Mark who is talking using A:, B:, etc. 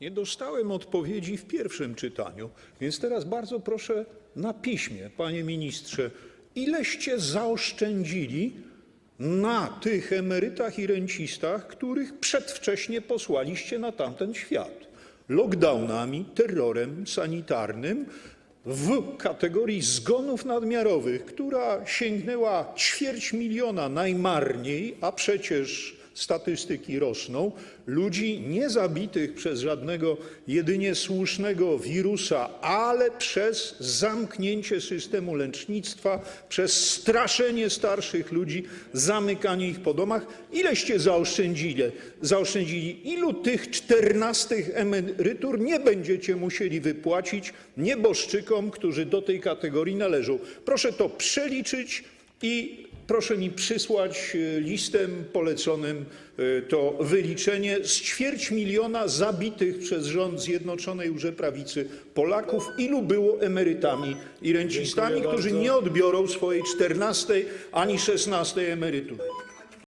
A: Nie dostałem odpowiedzi w pierwszym czytaniu, więc teraz bardzo proszę na piśmie, panie ministrze, ileście zaoszczędzili na tych emerytach i rencistach, których przedwcześnie posłaliście na tamten świat? Lockdownami, terrorem sanitarnym w kategorii zgonów nadmiarowych, która sięgnęła ćwierć miliona najmarniej, a przecież statystyki rosną, ludzi nie zabitych przez żadnego jedynie słusznego wirusa, ale przez zamknięcie systemu lecznictwa, przez straszenie starszych ludzi, zamykanie ich po domach. Ileście zaoszczędzili? Ilu tych czternastych emerytur nie będziecie musieli wypłacić nieboszczykom, którzy do tej kategorii należą? Proszę to przeliczyć i proszę mi przysłać e, listem poleconym e, to wyliczenie z ćwierć miliona zabitych przez rząd Zjednoczonej Łże Prawicy Polaków, ilu było emerytami i rencistami, którzy nie odbiorą swojej czternastej ani szesnastej emerytury.